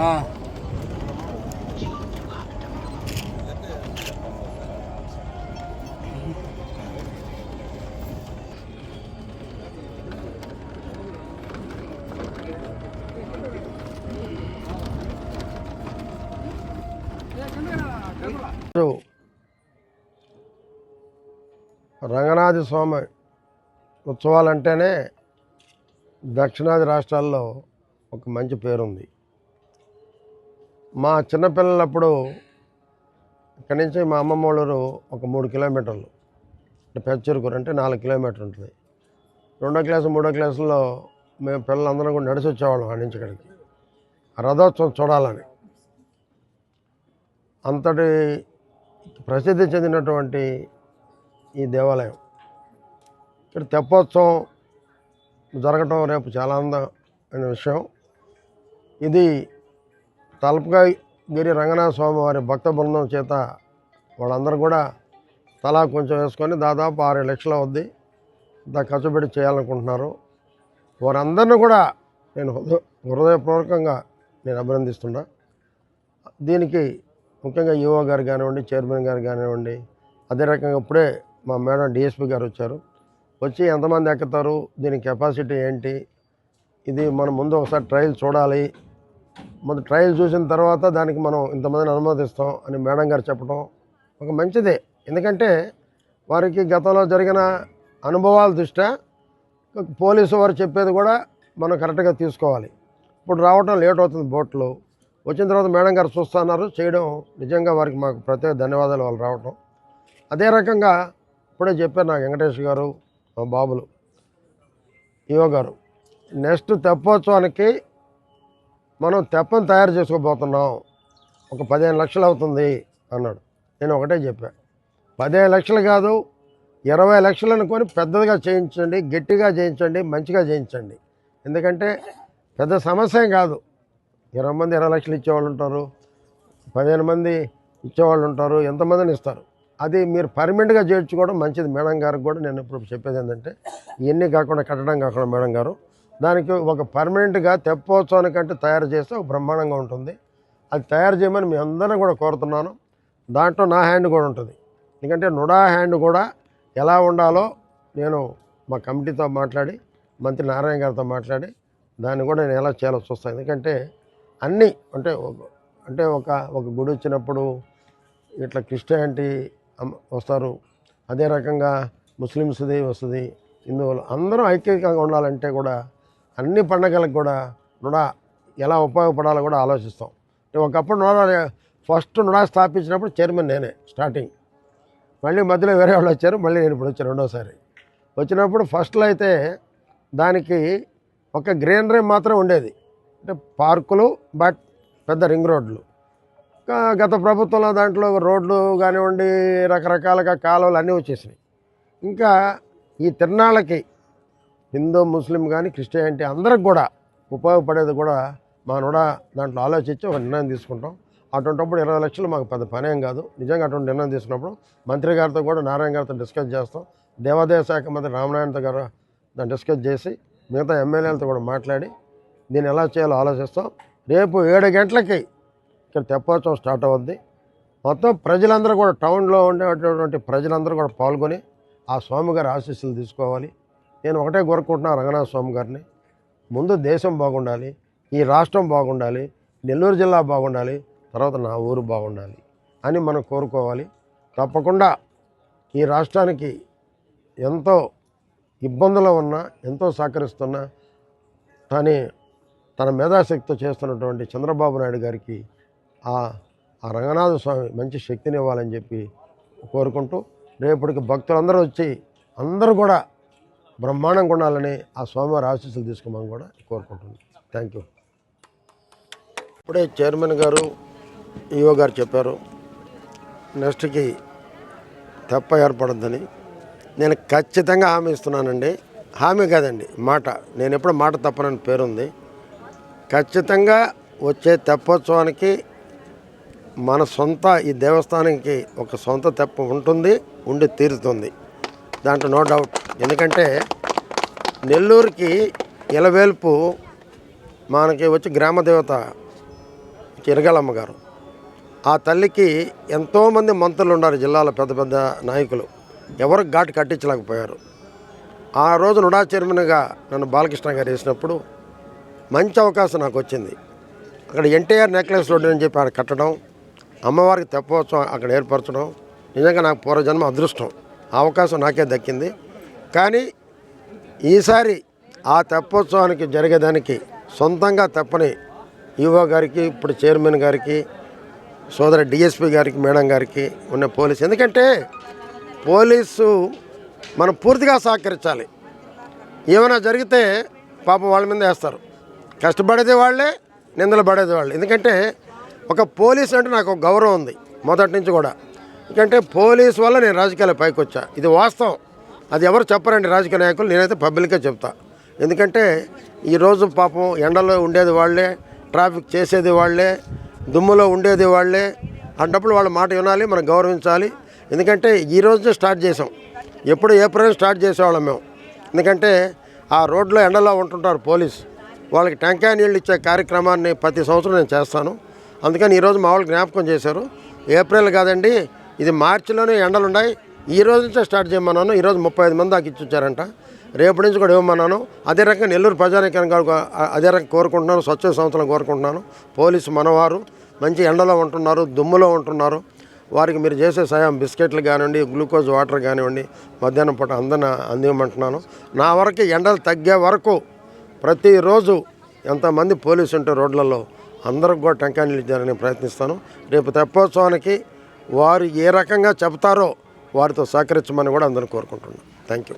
Ah. Ranganatha Swamy ఉత్సవాలంటేనే దక్షిణాది రాష్ట్రాల్లో ఒక మంచి పేరుంది. మా చిన్నపిల్లలప్పుడు ఇక్కడి నుంచి మా అమ్మమ్మ వాళ్ళు ఒక మూడు కిలోమీటర్లు. అంటే పెచ్చరుకూరు అంటే నాలుగు కిలోమీటర్ ఉంటుంది. రెండో క్లాసు మూడో క్లాసుల్లో మేము పిల్లలందరం కూడా నడిచి వచ్చేవాళ్ళం ఆ నుంచి ఇక్కడికి. రథోత్సవం చూడాలని. అంతటి ప్రసిద్ధి చెందినటువంటి ఈ దేవాలయం. ఇక్కడ తెప్పోత్సవం జరగటం రేపు చాలా అందమైన విషయం. ఇది తలపకాయగిరి రంగనాథ స్వామి వారి భక్త బృందం చేత వాళ్ళందరూ కూడా తలా కొంచెం వేసుకొని దాదాపు ఆరు లక్షలు అవుద్ది. దా ఖర్చు పెట్టి చేయాలనుకుంటున్నారు. వారందరిని కూడా నేను హృదయ హృదయపూర్వకంగా నేను అభినందిస్తున్నా. దీనికి ముఖ్యంగా ఈఓ గారు కానివ్వండి చైర్మన్ గారు కానివ్వండి అదే రకంగా ఇప్పుడే మా మేడం డిఎస్పి గారు వచ్చారు. వచ్చి ఎంతమంది ఎక్కుతారు? దీని కెపాసిటీ ఏంటి? ఇది మనం ముందు ఒకసారి ట్రయల్ చూడాలి. ముందు ట్రయల్ చూసిన తర్వాత దానికి మనం ఇంతమందిని అనుమతిస్తాం అని మేడం గారు చెప్పడం ఒక మంచిదే. ఎందుకంటే వారికి గతంలో జరిగిన అనుభవాల దృష్ట్యా పోలీసు వారు చెప్పేది కూడా మనం కరెక్ట్గా తీసుకోవాలి. ఇప్పుడు రావడం లేట్ అవుతుంది బోట్లు. వచ్చిన తర్వాత మేడం గారు చూస్తున్నారు చేయడం నిజంగా వారికి మాకు ప్రత్యేక ధన్యవాదాలు వాళ్ళు రావటం. అదే రకంగా ఇప్పుడే చెప్పారు నాకు వెంకటేష్ గారు మా బాబులు ఈవో గారు నెక్స్ట్ తెప్పోత్సవానికి మనం తెప్పని తయారు చేసుకోబోతున్నాం. ఒక పదిహేను లక్షలు అవుతుంది అన్నాడు. నేను ఒకటే చెప్పాను పదిహేను లక్షలు కాదు ఇరవై లక్షలు అనుకొని పెద్దదిగా చేయించండి గట్టిగా చేయించండి మంచిగా చేయించండి. ఎందుకంటే పెద్ద సమస్య కాదు. ఇరవై మంది ఇరవై లక్షలు ఇచ్చేవాళ్ళు ఉంటారు పదిహేను మంది ఇచ్చేవాళ్ళు ఉంటారు ఎంతమందిని ఇస్తారు? అది మీరు పర్మనెంట్గా చేర్చుకోవడం మంచిది. మేడం గారికి కూడా నేను ఇప్పుడు చెప్పేది ఏంటంటే ఇవన్నీ కాకుండా కట్టడం కాకుండా మేడం గారు దానికి ఒక పర్మనెంట్గా తెప్పోత్సవానికంటే తయారు చేస్తే ఒక బ్రహ్మాండంగా ఉంటుంది. అది తయారు చేయమని మీ అందరిని కూడా కోరుతున్నాను. దాంట్లో నా హ్యాండ్ కూడా ఉంటుంది. ఎందుకంటే నుడా హ్యాండ్ కూడా ఎలా ఉండాలో నేను మా కమిటీతో మాట్లాడి మంత్రి నారాయణ గారితో మాట్లాడి దాన్ని కూడా నేను ఎలా చేయాలో చూస్తాను. ఎందుకంటే అన్నీ అంటే అంటే ఒక ఒక గుడి వచ్చినప్పుడు ఇట్లా క్రిస్టియానిటీ వస్తారు. అదే రకంగా ముస్లిమ్స్ది వస్తుంది. హిందువులు అందరూ ఐక్యంగా ఉండాలంటే కూడా అన్ని పండగలకు కూడా నుడా ఎలా ఉపయోగపడాలో కూడా ఆలోచిస్తాం. ఒకప్పుడు నుడా ఫస్ట్ నుడా స్థాపించినప్పుడు చైర్మన్ నేనే స్టార్టింగ్. మళ్ళీ మధ్యలో వేరే వాళ్ళు వచ్చారు మళ్ళీ నేను ఇప్పుడు వచ్చాను రెండోసారి. వచ్చినప్పుడు ఫస్ట్లో అయితే దానికి ఒక గ్రీనరీ మాత్రం ఉండేది. అంటే పార్కులు బట్ పెద్ద రింగ్ రోడ్లు. గత ప్రభుత్వంలో దాంట్లో రోడ్లు కానివ్వండి రకరకాలుగా కాలువలు అన్నీ వచ్చేసినాయి. ఇంకా ఈ తిరునాళ్ళకి హిందూ ముస్లిం కానీ క్రిస్టియానిటీ అందరికి కూడా ఉపయోగపడేది కూడా మనం కూడా దాంట్లో ఆలోచించి ఒక నిర్ణయం తీసుకుంటాం. అటువంటిప్పుడు ఇరవై లక్షలు మాకు పెద్ద పనేం కాదు. నిజంగా అటువంటి నిర్ణయం తీసుకున్నప్పుడు మంత్రి గారితో కూడా నారాయణ గారితో డిస్కస్ చేస్తాం. దేవాదాయ శాఖ మంత్రి రామనారాయణతో గారు దాన్ని డిస్కస్ చేసి మిగతా ఎమ్మెల్యేలతో కూడా మాట్లాడి దీన్ని ఎలా చేయాలో ఆలోచిస్తాం. రేపు ఏడు గంటలకి ఇక్కడ తెప్పోత్సవం స్టార్ట్ అవుద్ది. మొత్తం ప్రజలందరూ కూడా టౌన్లో ఉండేటటువంటి ప్రజలందరూ కూడా పాల్గొని ఆ స్వామి గారి ఆశీస్సులు తీసుకోవాలి. నేను ఒకటే కోరుకుంటున్నా రంగనాథ స్వామి గారిని. ముందు దేశం బాగుండాలి ఈ రాష్ట్రం బాగుండాలి నెల్లూరు జిల్లా బాగుండాలి తర్వాత నా ఊరు బాగుండాలి అని మనం కోరుకోవాలి. తప్పకుండా ఈ రాష్ట్రానికి ఎంతో ఇబ్బందులు ఉన్నా ఎంతో సహకరిస్తున్నా కానీ తన మేధాశక్తితో చేస్తున్నటువంటి చంద్రబాబు నాయుడు గారికి ఆ రంగనాథ స్వామి మంచి శక్తిని ఇవ్వాలని చెప్పి కోరుకుంటూ రేపటికి భక్తులందరూ వచ్చి అందరూ కూడా బ్రహ్మాండం కొనాలని ఆ స్వామివారి ఆశీస్సులు తీసుకోమని కూడా కోరుకుంటున్నాను. థ్యాంక్ యూ ఇప్పుడే చైర్మన్ గారు ఈఓ గారు చెప్పారు నెక్స్ట్కి తెప్ప ఏర్పడద్దని. నేను ఖచ్చితంగా హామీ ఇస్తున్నానండి. హామీ కాదండి మాట. నేను ఎప్పుడు మాట తప్పనని పేరుంది. ఖచ్చితంగా వచ్చే తెప్పోత్సవానికి మన సొంత ఈ దేవస్థానానికి ఒక సొంత తెప్ప ఉంటుంది ఉండి తీరుతుంది. దాంట్లో నో డౌట్ ఎందుకంటే నెల్లూరుకి ఇలవేల్పు మనకి వచ్చి గ్రామ దేవత చిరగలమ్మ గారు. ఆ తల్లికి ఎంతోమంది మంత్రులు ఉన్నారు జిల్లాలో పెద్ద పెద్ద నాయకులు. ఎవరు ఘాటు కట్టించలేకపోయారు. ఆ రోజు నుడా చైర్మన్గా నన్ను బాలకృష్ణ గారు వేసినప్పుడు మంచి అవకాశం నాకు వచ్చింది. అక్కడ ఎన్టీఆర్ నెక్లెస్ రోడ్డు అని చెప్పి ఆడ కట్టడం అమ్మవారికి తెప్పోత్సవం అక్కడ ఏర్పరచడం. నిజంగా నాకు పూర్వజన్మ అదృష్టం. అవకాశం నాకే దక్కింది. కానీ ఈసారి ఆ తెప్పోత్సవానికి జరిగేదానికి సొంతంగా తెప్పని ఈవో గారికి ఇప్పుడు చైర్మన్ గారికి సోదర డిఎస్పి గారికి మేడం గారికి ఉన్న పోలీసు. ఎందుకంటే పోలీసు మనం పూర్తిగా సహకరించాలి. ఏమైనా జరిగితే పాపం వాళ్ళ మీద వేస్తారు. కష్టపడేది వాళ్ళే నిందలు పడేది వాళ్ళే. ఎందుకంటే ఒక పోలీస్ అంటే నాకు ఒక గౌరవం ఉంది మొదటి నుంచి కూడా. ఎందుకంటే పోలీస్ వల్ల నేను రాజకీయాల పైకి వచ్చా ఇది వాస్తవం. అది ఎవరు చెప్పరండి రాజకీయ నాయకులు నేనైతే పబ్లిక్గా చెప్తా. ఎందుకంటే ఈరోజు పాపం ఎండలో ఉండేది వాళ్ళే ట్రాఫిక్ చేసేది వాళ్ళే దుమ్ములో ఉండేది వాళ్ళే. అన్నప్పుడు వాళ్ళ మాట వినాలి మనం గౌరవించాలి. ఎందుకంటే ఈ రోజు స్టార్ట్ చేసాం ఎప్పుడు ఏప్రిల్ స్టార్ట్ చేసేవాళ్ళం మేము. ఎందుకంటే ఆ రోడ్లో ఎండలో ఉంటుంటారు పోలీస్. వాళ్ళకి టెంకాయ నీళ్ళు ఇచ్చే కార్యక్రమాన్ని ప్రతి సంవత్సరం నేను చేస్తాను. అందుకని ఈరోజు మామూలు జ్ఞాపకం చేశారు. ఏప్రిల్ కాదండి ఇది మార్చిలోనే ఎండలు ఉన్నాయి ఈ రోజు నుంచే స్టార్ట్ చేయమన్నాను. ఈరోజు ముప్పై ఐదు మంది దాకా ఇచ్చిచ్చారంట రేపటి నుంచి కూడా ఇవ్వమన్నాను. అదే రకంగా నెల్లూరు ప్రజానీకరణ గారు అదే రకంగా కోరుకుంటున్నాను. స్వచ్ఛ సంస్థలను కోరుకుంటున్నాను. పోలీసు మనవారు మంచి ఎండలో ఉంటున్నారు దుమ్ములో ఉంటున్నారు. వారికి మీరు చేసే సాయం బిస్కెట్లు కానివ్వండి గ్లూకోజ్ వాటర్ కానివ్వండి మధ్యాహ్నం పూట అందన అందివ్వమంటున్నాను. నా వరకు ఎండలు తగ్గే వరకు ప్రతిరోజు ఎంతమంది పోలీసు ఉంటే రోడ్లలో అందరికి కూడా టెంకాయ నీళ్ళు ఇచ్చారని ప్రయత్నిస్తాను. రేపు తెప్పోత్సవానికి వారు ఏ రకంగా చెబుతారో వారితో సహకరించమని కూడా అందరూ కోరుకుంటున్నాను థ్యాంక్ యూ